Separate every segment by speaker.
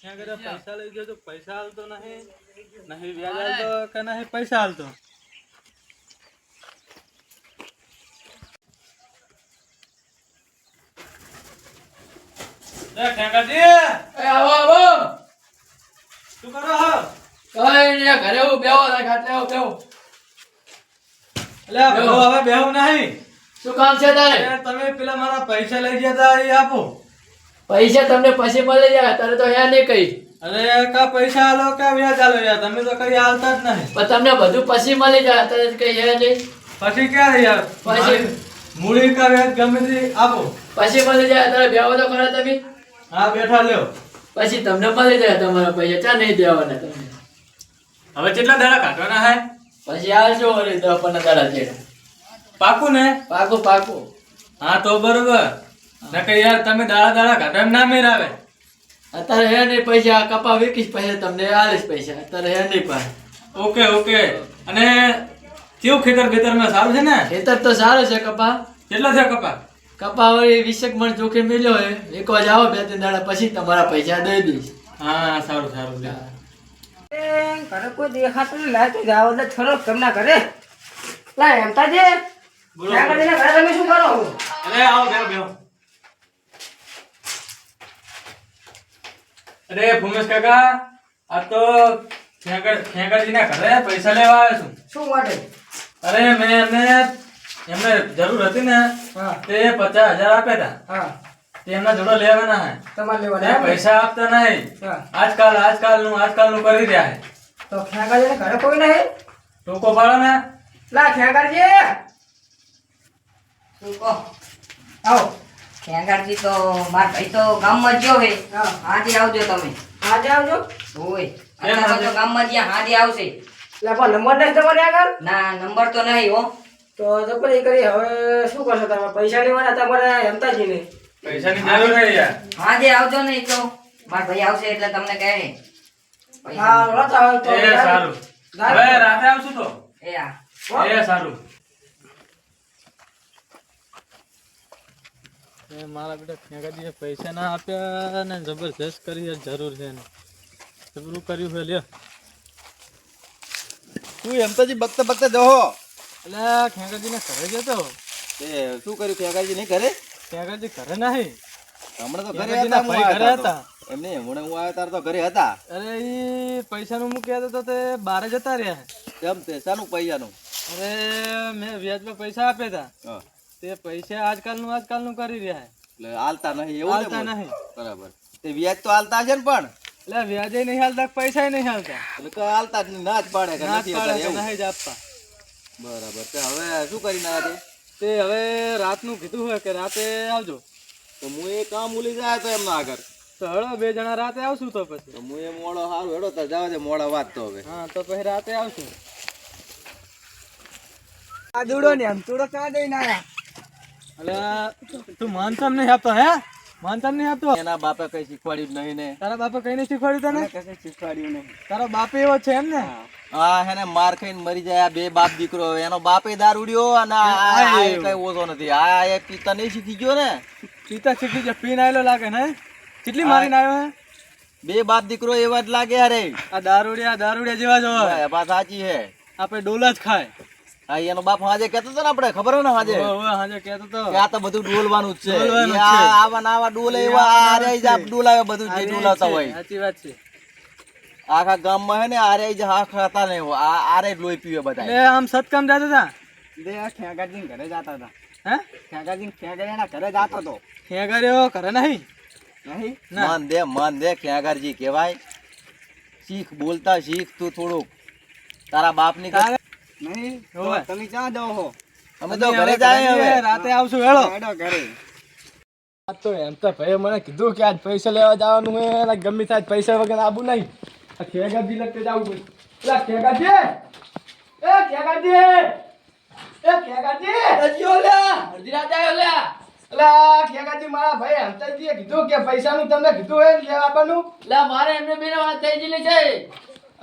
Speaker 1: તો ક્યાં પૈસા લઈ ગયો તો પૈસા હાલતો નહીં. નહીં વ્યાજ હાલતો કે નહીં પૈસા હાલતો? એ ખેંગાજી,
Speaker 2: એ આવો આવો.
Speaker 1: શું કરો હો?
Speaker 2: ઘરે હું બેહો ખાટલે બેહો.
Speaker 1: એટલે
Speaker 2: બેહો.
Speaker 1: હવે બેહવું નહીં.
Speaker 2: શું કામ છે તારે?
Speaker 1: તમે પેલા મારા પૈસા લઈ ગયા તા એ આપો.
Speaker 2: પૈસા તમને પછી મળી જાય તારે તો હે નહીં કઈ.
Speaker 1: અરે કા પૈસા હાલો કે વ્યાજ આલો યાર તમે તો કઈ આલતા જ નહીં.
Speaker 2: પણ તમને બધું પછી મળી જાય તારે કઈ યા નહીં.
Speaker 1: પછી ક્યારે યાર?
Speaker 2: પછી-
Speaker 1: મૂડી કા વ્યાજ ગમે તે આપો.
Speaker 2: પછી મળી જાય તારે બેવો તો ખરા તમે.
Speaker 1: હા બેઠા લ્યો.
Speaker 2: પછી તમને મળી જાય તમારા પૈસા ચા નહીં દેવાના તમને.
Speaker 1: હવે કેટલા દાડા કાઢવાના હે?
Speaker 2: પછી આવજો વળી દસ પંદર દાડા ચેડા
Speaker 1: પાકું ને?
Speaker 2: પાકું પાકું.
Speaker 1: હા તો બરોબર. નકર યાર તમે દાડા દાડા કાઢવા એમ ના મેરાવે.
Speaker 2: અત્યારે હે નહીં પૈસા કપા વીકીશ પૈસા તમને આલીશ પૈસા. અત્યારે હે નહીં પાસે.
Speaker 1: Okay okay. અને કેવું ખેતર ખેતરમાં સારું છે ને?
Speaker 2: ખેતર તો સારું છે કપા.
Speaker 1: કેટલા છે કપા?
Speaker 2: કપા વળી વીસેક મણ જોખે મિલ્યો હોય એક વાર આવો બે ત્રણ દાડા પછી તમારા પૈસા દઈ દઈશ.
Speaker 1: હા સારું સારું
Speaker 3: ઘરે કોઈ દેખાતું લાય તો જાવ એટલે છોરો કેમના ઘરે? લાય એમ તાજે
Speaker 1: બોલો.
Speaker 3: ઘરે તમે શું કરો?
Speaker 1: અરે આવો બેહો બેહો. અરે ભૂમેશ કાકા આ તો ખેંગરજીના ઘરે પૈસા લેવા આવ્યો છું.
Speaker 3: શું માટે?
Speaker 1: અરે મેં એમને એમને જરૂર હતી ને
Speaker 3: હા.
Speaker 1: તે પચાસ હજાર આપ્યા હતા
Speaker 3: હા.
Speaker 1: તે એમના જોડે લેવાના હે.
Speaker 3: તમારે લેવાના
Speaker 1: પૈસા આપતા નહીં.
Speaker 3: હા.
Speaker 1: આજકાલ આજકાલનું આજકાલનું કરી રહ્યા હે.
Speaker 3: તો ખેંગાજી ઘરે કોઈ નહીં?
Speaker 1: ટોકો પાડો ને.
Speaker 3: લા ખેંગાજી.
Speaker 4: કહો
Speaker 3: આવો.
Speaker 4: ખેંગારજી તો માર ભાઈ તો ગામમાં જ ગયો હે. હાજે આવજો તમે.
Speaker 3: આજે આવજો?
Speaker 1: ઓય.
Speaker 4: અત્યારે તો ગામમાં જ્યાં હાજે આવશે.
Speaker 3: એટલે પણ નંબર નહીં તમારે આગળ?
Speaker 4: ના નંબર તો નહીં હો.
Speaker 3: તો જબરી કરી હવે શું કરશો તમે? પૈસા લેવાના તમારે હેમતાજી નહીં
Speaker 1: પૈસાની જરૂર નહીં યાર.
Speaker 4: હાજે આવજો ને તો માર ભાઈ આવશે એટલે તમને કહે.
Speaker 3: હા રોતા હોય તો
Speaker 1: એ સારું. હવે રાતે આવશું તો.
Speaker 4: એ આ.
Speaker 1: એ સારું. મારા બેટા ખેગાજીએ પૈસા ના આપ્યા ને જબરજસ્ત કરી જરૂર છે ને જબરું કર્યું છે લ્યો.
Speaker 5: તું એમ તો જી બકતે બકતે જહો.
Speaker 1: એટલે ખેગાજીને ઘરે જતો.
Speaker 5: એ શું કર્યું ખેંગાજી નહીં ઘરે?
Speaker 1: ખેંગાજી ઘરે નહીં.
Speaker 5: હમણાં તો ઘરે હતા
Speaker 1: ભાઈ ઘરે હતા.
Speaker 5: એમને હમણાં હું આવ્યો તાર તો ઘરે હતા.
Speaker 1: અરે એ પૈસાનું મૂક્યા તો તે બારે જતા રહ્યા.
Speaker 5: કેમ તે? શાનું પૈસાનું?
Speaker 1: અરે મેં વ્યાજમાં પૈસા આપ્યા હતા. તે પૈસા આજકાલનું આજકાલનું કરી રહ્યા છે
Speaker 5: એટલે હાલતા નહીં એવું
Speaker 1: હાલતા
Speaker 5: ને
Speaker 1: નહીં.
Speaker 5: બરાબર. તે વ્યાજ તો હાલતા છે ને પણ.
Speaker 1: એટલે વ્યાજે નહીં હાલતા પૈસા નહીં હાલતા.
Speaker 5: એટલે તો હાલતા જ ના જ પાડે કે
Speaker 1: ના જ
Speaker 5: નથી
Speaker 1: પાડે
Speaker 5: એવું.
Speaker 1: નહીં જ આપતા.
Speaker 5: બરાબર. તે હવે શું કરી ના તે?
Speaker 1: તે હવે રાતનું કીધું હોય કે રાતે આવજો.
Speaker 5: તો હું એ કામ ઉલી જાય તો એમના આગળ.
Speaker 1: તો હળો બે જણા રાતે આવશું તો પછી.
Speaker 5: તો હું એ મોડો સારું હેડો તો જાવ છે મોડા વાત તો હવે.
Speaker 1: હા તો પછી રાતે આવશું.
Speaker 3: આ દૂડો ને આમ દૂડો ક્યાં દઈને આયા.
Speaker 1: એટલે તું માનસમ નહીં આપતો હે? માનસમ નહીં આપતો?
Speaker 5: એના બાપે કઈ શીખવાડ્યું નહીં ને.
Speaker 1: તારા બાપે કઈ નહીં શીખવાડ્યું તને?
Speaker 5: કઈ શીખવાડ્યું નહીં.
Speaker 1: તારો બાપે એવો છે એમ ને?
Speaker 5: હા. હેને માર ખાઈને મરી જાય આ બે બાપ દીકરો. એનો બાપે દારૂડિયો અને આ- કઈ ઓછો નથી. આ એ પિતા નહીં શીખી ગયો ને.
Speaker 1: પિતા શીખી ગયો પીન આવેલો લાગે ને કેટલી મારીને આવ્યો હે?
Speaker 5: બે બાપ દીકરો એવા જ લાગે અરે
Speaker 1: આ દારૂડિયા દારૂડિયા જેવા જ હોય.
Speaker 5: વાત સાચી હે.
Speaker 1: આપણે ડોલા જ ખાય.
Speaker 5: એનો બાપ હાજે કેતો હતો ને આપણે ખબર ને હાજે?
Speaker 1: હાજે કેતો તો.
Speaker 5: કે આ તો બધું ડોલવાનું જ છે. આ આવા નાવા ડોલે એવા આરે જ આપ ડોલાવે બધું જે ડોલાતા હોય.
Speaker 1: સાચી વાત છે.
Speaker 5: આખા ગામમાં હે ને આરે જ હા ખાતા ને એવો. આ આરે જ લોહી પીવે બધા
Speaker 1: એટલે આમ સતકામ જતા હતા?
Speaker 3: ખેંગાજી ઘરે જતા હતા.
Speaker 1: હે?
Speaker 3: ખેંગાજી ખેંગાજીના ઘરે જાતો તો.
Speaker 1: ખેગર એવો કરે નહીં?
Speaker 3: નહીં.
Speaker 5: મન દે મન દે ખેગરજી કહેવાય. શીખ બોલતા શીખ તું થોડુંક. તારા બાપની
Speaker 3: નહીં? તમે ક્યાં જાઓ છો
Speaker 5: અમે તો ઘરે જાય હવે.
Speaker 1: રાતે આવશું હેળો.
Speaker 3: હેડો ઘરે.
Speaker 1: તો એમ તો ભાઈ મને કીધું કે આજ પૈસા લેવા જવાનું હે અને ગમે ત્યાં પૈસા વગર આવું નહીં. આ ખેગાજી લગતે જવું પડે પેલા ખેગાજી એ ખેગાજી એ ખેગાજી
Speaker 2: રજિયો લ્યા અડધી રાતે આવ્યો
Speaker 1: અલા ખેગાજી મારા ભાઈ હમતાજીએ કીધું કે પૈસાનું તમને કીધું હે
Speaker 2: મારે એમને બેને વાત થઈ ગયેલી છે.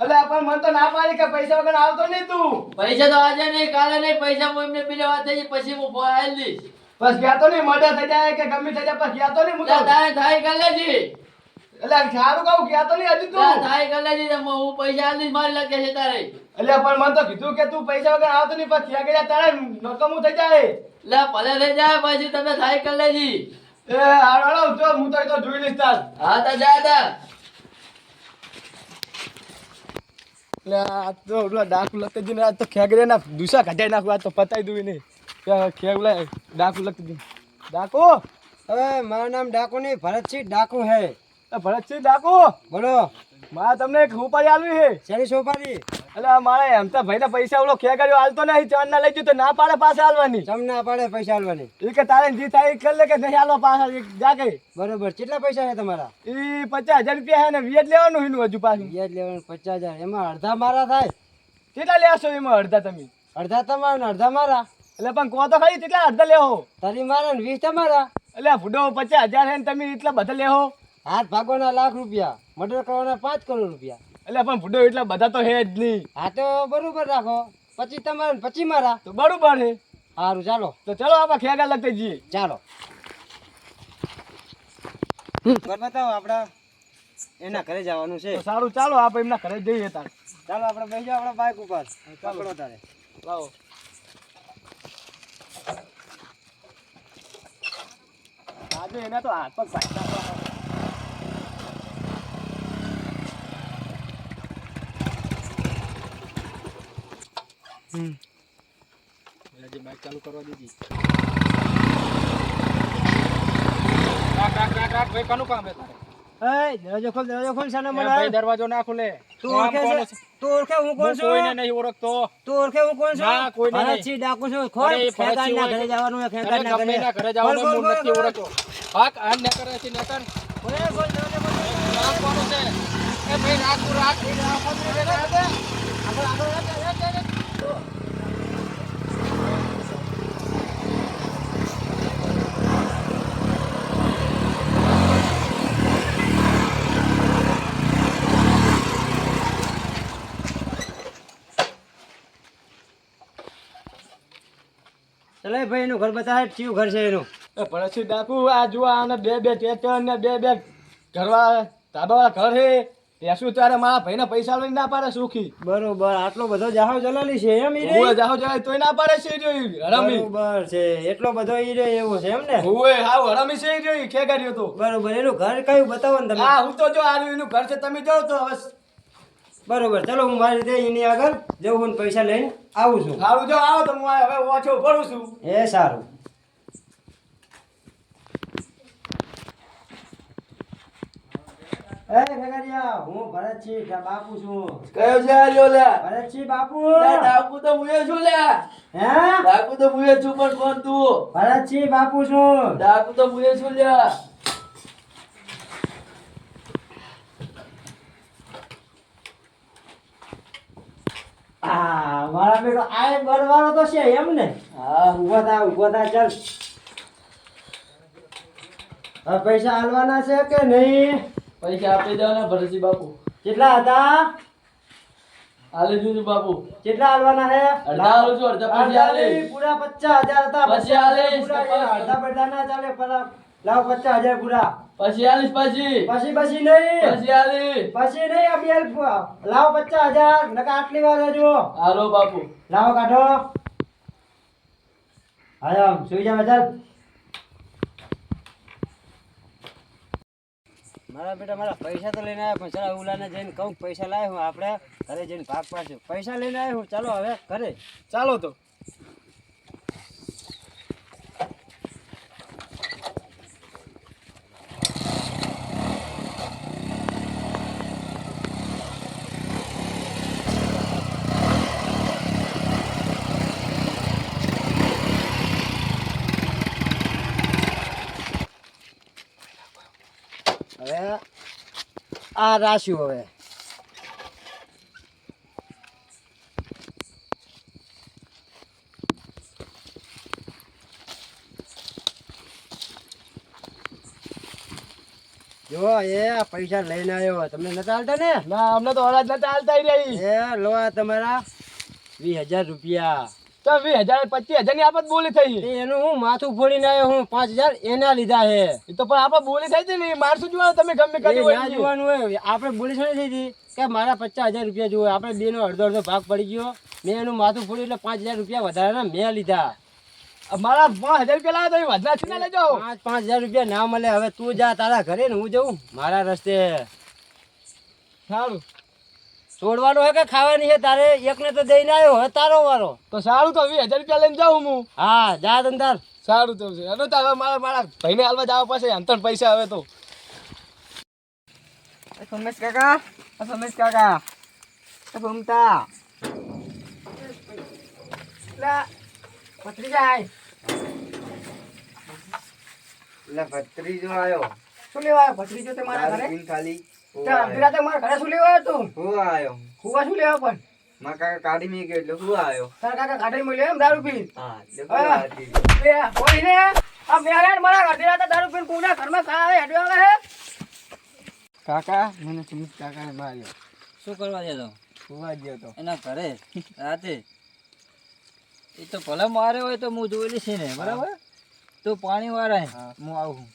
Speaker 1: અલા પણ મને તો ના પાડી કે પૈસા વગર આવતો નહીં તું.
Speaker 2: પૈસા તો આજે નહીં કાલે નહીં પૈસા હું એમને બેને વાત થઈ પછી હું ફોન લઈશ
Speaker 1: બસ ગયા તો નહીં મર્ડર થઈ જાય કે ગમે થઈ જાય બસ ગયા તો નહીં મુદ્દા
Speaker 2: તારે થાય કાલે જી.
Speaker 6: એટલે સારું કહું ગયા તો નહીં હજુ તું.
Speaker 2: થાય કરી લેજે હું પૈસા આલીશ મારી લાગે છે તારે.
Speaker 6: એટલે પણ મને તો કીધું કે તું પૈસા વગર આવતો નહીં પછી આગળ તારે નકમું થઈ જાય.
Speaker 2: એટલે ભલે થઈ જાય પછી તમે થાય કરી લેજી
Speaker 6: એ હાડો જો હું તો જોઈ લઈશ તાર.
Speaker 2: હા તો જા તા
Speaker 6: એટલે આ તો ઓલા ડાકુ લખતી જઈને આજ તો ખેગરે ના દુસા કાઢાઈ નાખું તો પતાઈ દઉં નહીં ત્યાં ખેગ ડાકુ લખતી જઈને ડાકુ
Speaker 7: હવે મારું નામ ડાકુ નહીં ભરતસિંહ ડાકુ હે.
Speaker 6: ભરતસિંહ ડાકુ?
Speaker 7: બોલો.
Speaker 6: મારે તમને એક સોપારી આલવી છે.
Speaker 7: શેની સોપારી?
Speaker 6: એટલે મારે એમ તો ભાઈને પૈસા ઓલો ખેગાડ્યો હાલતો નહીં ચાંદ ના લઈ ગયો તો ના પાડે પાસે હાલવાની.
Speaker 7: ચમ ના પાડે પૈસા હાલવાની?
Speaker 6: એ કે તારે જે થાય એ કરી લે કે નહીં હાલો પાછા એ જા કે.
Speaker 7: બરોબર કેટલા પૈસા છે તમારા?
Speaker 6: એ પચાસ હજાર રૂપિયા છે ને વ્યાજ લેવાનું એનું હજુ પાછું.
Speaker 7: વ્યાજ લેવાનું પચાસ હજાર એમાં અડધા મારા થાય?
Speaker 6: કેટલા લેશો એમાં અડધા તમે?
Speaker 7: અડધા તમારા ને અડધા મારા?
Speaker 6: એટલે પણ કહો તો ખાલી કેટલા અડધા લેહો?
Speaker 7: તારી મારા ને વીસ તમારા?
Speaker 6: એટલે ફૂડો પચાસ હજાર છે ને તમે એટલા બધા લેહો?
Speaker 7: હાથ ભાગવાના લાખ રૂપિયા મર્ડર કરવાના પાંચ કરોડ રૂપિયા.
Speaker 6: એટલે પણ ફૂડો એટલા બધા તો હે જ નહીં.
Speaker 7: હા તો બરોબર રાખો. પછી તમારે પછી મારા.
Speaker 6: તો બરોબર હે.
Speaker 7: સારું ચાલો.
Speaker 6: તો ચલો આપણે ખેગા લગતે જઈએ.
Speaker 7: ચાલો. ઘર બતાવો આપડા એના ઘરે જવાનું છે.
Speaker 6: સારું ચાલો આપણે એમના ઘરે જઈએ તાર.
Speaker 7: ચાલો આપણે બેસી જાઓ આપણા બાઇક ઉપર. પકડો તારે.
Speaker 6: લાવો આજે એના તો હાથ પગ ભાગતા હતા. બાઇક ચાલુ કરવા દીધી. રાખ રાખ રાખ રાખ ભાઈ કાનું કામ હે તારે?
Speaker 7: એ દરવાજો ખોલ દરવાજો ખોલ સાના
Speaker 6: એ
Speaker 7: મને
Speaker 6: ભાઈ દરવાજો ના ખુલે.
Speaker 7: તું ઓળખે છે? હું કોણ
Speaker 6: કોઈને નહીં ઓળખતો.
Speaker 7: તું ઓળખે હું કોણ છું?
Speaker 6: કોઈને નહીં.
Speaker 7: ડાકુ છું ખોલ.
Speaker 6: અરે, ભરતસિંહ
Speaker 7: ઘરે જવાનું છે
Speaker 6: અરે
Speaker 7: ખેગારના
Speaker 6: ગમે ઘરે. જવાનું હું નથી ઓળખતો. હાક આ ને કરે છે ને કર
Speaker 7: ખોલ, ખોલ, દરવાજો ખોલ.
Speaker 6: છે? એ ભાઈ રાખું રાખ.
Speaker 7: આગળ, આગળ, આગળ, આગળ, આગળ. ચલો ભાઈ એનું ઘર બતાવે ચિયું ઘર છે એનું.
Speaker 6: એ ડાકુ આ જુઓ આને બે બે ટેટર ને બે બે ઘરવા ધાબાવાળા ઘર હે એસું તારે મારા ભાઈને પૈસા લઈને ના પાડે સુખી?
Speaker 7: બરોબર આટલો બધો જાહો જલાલી છે એમ ઈ રે?
Speaker 6: હુએ જાહો જલાલી તોય ના પાડે છે ઈ હરામી.
Speaker 7: બરોબર છે એટલો બધો ઈ રે એવો છે એમ ને?
Speaker 6: હુએ હાવ હરામી છે ઈ ખેગાડ્યો તો.
Speaker 7: બરોબર એનું ઘર કયું બતાવો ને તમે.
Speaker 6: હા હું તો જો આ એનું ઘર છે તમે જાઓ તો હવે
Speaker 7: બરોબર ચલો હું મારી રીતે એની આગળ જવું હું પૈસા લઈને આવું છું.
Speaker 6: સારું જો આવો તો હું હવે ઓછો ભરું છું.
Speaker 7: એ સારું. એ ખેગારિયા હું ભરતસિંહ બાપુ છું.
Speaker 2: કયો છે લ્યો લે
Speaker 7: ભરતસિંહ બાપુ.
Speaker 2: ડાકુ તો મુએ છું લે
Speaker 7: હે?
Speaker 2: ડાકુ તો મુએ છું પણ કોણ તું?
Speaker 7: ભરતસિંહ બાપુ છું.
Speaker 2: ડાકુ તો મુએ છું લે
Speaker 7: આ મારા બેટો આ બરવાળો તો છે એમ ને હા ઊભો થા ઊભો થા ચાલ. હવે પૈસા હાલવાના છે કે નહીં?
Speaker 2: પૈસા આપી દો ને ભરતજી બાપુ.
Speaker 7: કેટલા હતા?
Speaker 2: આલી દીધું બાપુ.
Speaker 7: કેટલા હાલવાના છે?
Speaker 2: અડધા હાલું છું, અડધા પછી
Speaker 7: અડધા પૂરા પચાસ હજાર હતા
Speaker 2: પછી.
Speaker 7: એ અડધા બધા ના ચાલે પરા લાવ પચાસ હજાર પૂરા.
Speaker 2: પછી આલીશ પછી.
Speaker 7: પછી પછી નહીં.
Speaker 2: પછી આલી
Speaker 7: પછી નહીં આપી બેલ લાવ પચાસ હજાર નકા આટલી વાર જો
Speaker 2: હાલો બાપુ.
Speaker 7: લાવો કાઢો હા સુઈ જાવ ચાલ. મારા બેટા મારા પૈસા તો લઈને આવ્યા પણ ચાલો ઉલાને જઈને કહું પૈસા લાવ્યો હું આપણે ઘરે જઈને ભાગ પાડશું. પૈસા લઈને આવ્યો હું ચાલો હવે ઘરે.
Speaker 6: ચાલો તો
Speaker 7: હવે આ રાખ્યું હવે. જો એ પૈસા લઈને આવ્યો તમને નતા હાલતા ને?
Speaker 6: ના અમને તો અડાજ નતા હાલતા રહી
Speaker 7: એ લો આ તમારા વીસ હજાર રૂપિયા.
Speaker 6: વીસ હજાર પચીસ હજારની આપણે બોલી થઈ.
Speaker 3: એનું હું માથું ફોડીને આવ્યો હું પાંચ હજાર એના લીધા હે.
Speaker 6: એ તો પણ આપણે બોલી થઈ હતી ને મારશું જોવાનું તમે ગમે કરી
Speaker 3: ના. જોવાનું હોય આપણે બોલી શું થઈ હતી કે મારા પચાસ હજાર રૂપિયા જોવે આપણે બેનો અડધો અડધો ભાગ પડી ગયો. મેં એનું માથું ફોડ્યું એટલે પાંચ હજાર રૂપિયા વધારાના મેં લીધા.
Speaker 6: મારા પાંચ હજાર રૂપિયા લાવ્યા તો એ વધના ના લેજો.
Speaker 3: પાંચ પાંચ હજાર રૂપિયા ના મળે હવે તું જા તારા ઘરે ને હું જઉં મારા રસ્તે.
Speaker 6: સારું.
Speaker 3: છોડવાનું હોય કે ખાવાની હે તારે એકને તો દઈને આવ્યો હે તારો વારો.
Speaker 6: તો સારું તો વીસ હજાર રૂપિયા લઈને જાઉં હું.
Speaker 3: હા જા ધંધાર
Speaker 6: સારું તો છે અને તારે મારા મારા ભાઈને હાલવા જવા પાસે અંતર પૈસા આવે તો.
Speaker 8: સોમેશ કાકા સોમેશ કાકા
Speaker 3: જાય.
Speaker 8: એટલે ભત્રીજો આવ્યો
Speaker 3: શું લેવા આવ્યો? ભત્રીજો તે મારા ઘરે?
Speaker 8: ખાલી.
Speaker 3: રાતે મારા ઘરે શું લેવા તું?
Speaker 8: હું આવ્યો.
Speaker 3: હુવા શું લેવા પણ?
Speaker 8: મારા કાકા કાઢી મેં ગયો એટલે હું આવ્યો.
Speaker 3: તારા કાકા કાઢી મળ્યો એમ દારૂ પી
Speaker 8: હા એટલે
Speaker 3: હા.
Speaker 8: હું. આવી.
Speaker 3: લે કોઈ ને આ મેળાને મારા ઘરે રાતે દારૂ પીને કોના ઘરમાં ખાવે હેડ્યો આવે હે?
Speaker 8: કાકા મને સુમિત કાકાને માર્યો.
Speaker 9: શું કરવા દેતો
Speaker 8: હુવા ગયો તો.
Speaker 9: એના ઘરે? રાતે? એ તો ભલે મારે હોય તો હું જોયેલી છે ને બરાબર? તો પાણી વાળા હું. આવું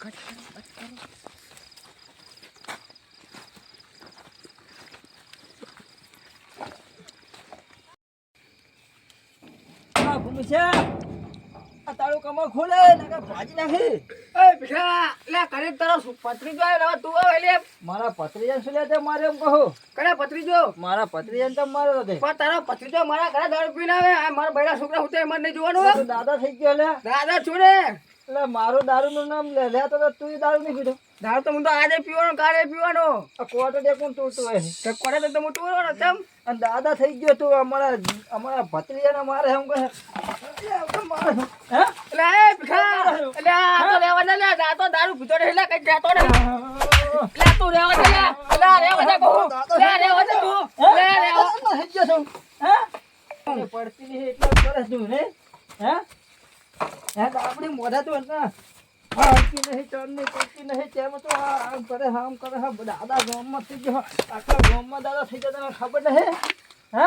Speaker 9: આ ભૂમિષ્યા, આ તારું કમર ખોલે નકર ભાજી નાખી.
Speaker 3: એ ભીખા લે કરે તારો પત્રી જો આવે તું આવે લે
Speaker 9: મારા પત્રીજાને શું લે તે મારે એમ કહો?
Speaker 3: કરે પત્રીજો
Speaker 9: મારા પત્રીજાને તો મારો તે.
Speaker 3: પણ તારા મારા ઘરે દારૂ પીને આવે. આ મારા બૈરા છોકરા હું તો નહીં જોવાનું
Speaker 9: દાદા થઈ ગયો લે.
Speaker 3: દાદા છોડે
Speaker 9: એટલે મારું દારૂ નું નામ લે. લે તો તો દારૂ નહીં પીધો.
Speaker 3: દારૂ તો હું તો આજે પીવાનો કાલે પીવાનો.
Speaker 9: કોટ દે કોણ તૂટતું હોય
Speaker 3: તો હું ટૂરવાનો તેમ?
Speaker 9: અને દાદા થઈ ગયો તું અમારા અમારા ભત્રીજાને મારે એમ કહે. એટલે એમ તો મારે હે
Speaker 3: એટલે એ ભીખા એટલે આ તો રહેવા દે લે આ તો દારૂ પીતો નહીં લે કઈ જાતો ને લે તું રહેવા દે લે લે રહેવા દે કહું લે રહેવા દે તું લે રહેવા
Speaker 9: દાદા થઈ ગયો છું હે એ પડતી નહીં એટલા જ કરે છું ને હે હે તો આપણી મોઢા તો હાલતી નહીં ચડની પડતી નહીં તેમ તો આમ કરે આમ કરે દાદા ગામમાં થઈ ગયો આખા ગામમાં દાદા થઈ ગયા તને ખબર નહીં હે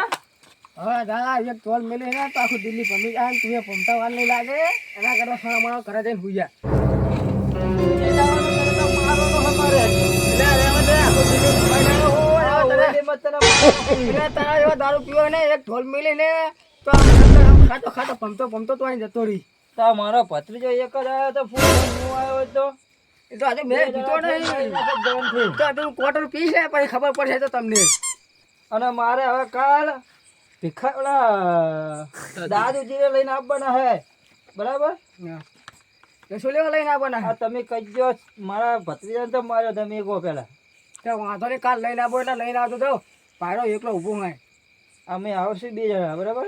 Speaker 3: હવે દાદા એક ટોલ મેલી ને તો આખું દિલ્હી પમી જાય તું એ પમતા વાર નહીં લાગે. એના કરતા સારા મારો ઘરે જઈને હુઈ જા દારૂ પીવો ને એક ઢોલ મેલી ને તો ખાતો ખાતો પમતો પમતો તો અહીં જતો રહી.
Speaker 9: તો મારો ભત્રીજો એક જ આવ્યો તો ફૂલ હું આવ્યો તો.
Speaker 3: એ તો આજે મેં પીતો નહીં. તો તું પી છે પછી ખબર પડશે તો તમને.
Speaker 9: અને મારે હવે કાલ ભીખા દાદુજીને લઈને આવવાના હે. બરાબર?
Speaker 3: શું લેવા લઈને આવવાના
Speaker 9: હા? તમે કહીજો મારા ભત્રીજાને તો માર્યો તમે કહો પેલા
Speaker 3: તો વાંધો નહીં કાલ લઈને આવો એટલે લઈને આવતો તો પાડો એકલો ઊભો હોય.
Speaker 9: અમે આવશું બે જણા બરાબર?